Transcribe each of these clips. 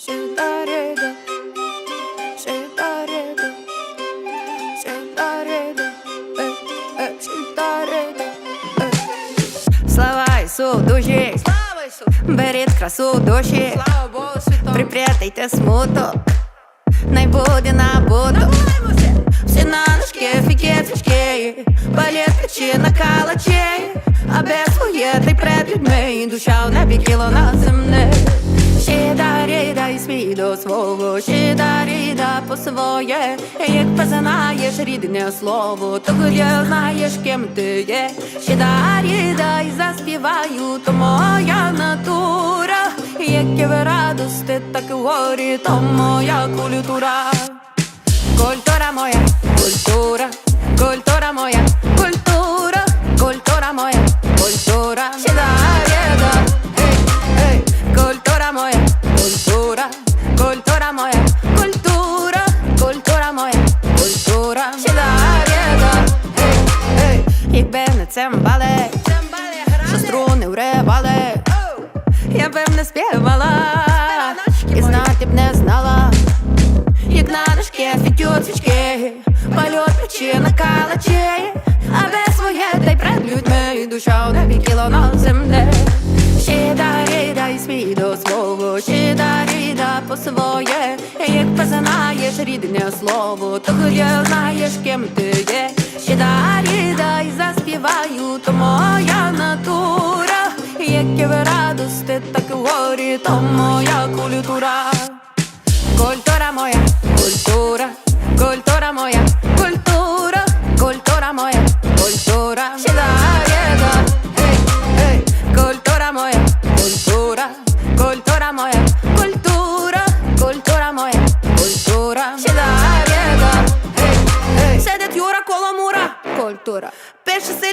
Сюдареда, сюдареда, сюдареда, э, э, сюдареда, э. Слава Ісу душі, Слава Ісу! беріть красу душі, Слава Богу святому! припрятайте смуток, най буде набуто. Набуваємося! Всі на ножки, фіки, свічки, балет чи накалачі, а без своє ти пред людьми, і душа в небі кіло на земне. до свого, ще ріда да по своє, як познаєш рідне слово, то тоді знаєш, ким ти є. Ще ріда дай заспіваю, то моя натура, як в радости, так і горі, то моя культура. Культура моя, культура моя, культура, культура моя, культура. Ей, якби не цимбали, що струни вривали, я б не співала, і знати б не знала. Як на дошке фітють свічки, польот печі на калачі, а без своє дай пред людьми, душа небі кіло на землі. Ще дарі, дай свій до свого, ще дарі, да по своє, як познаєш рідне слово, то тоді знаєш, ким ти є. Ще дарі, дай заспіваю, то моя натура, як і в радости, так і в горі, то моя культура. Культура моя, культура, культура моя, культура, культура моя, культура. Сідаєда, ей, ей, культура моя, культура, культура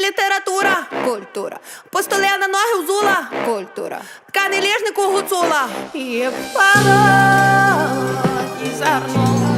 Література, культура. По на ноги взула, культура. Ткани ліжнику гуцула. І впала, і зерно.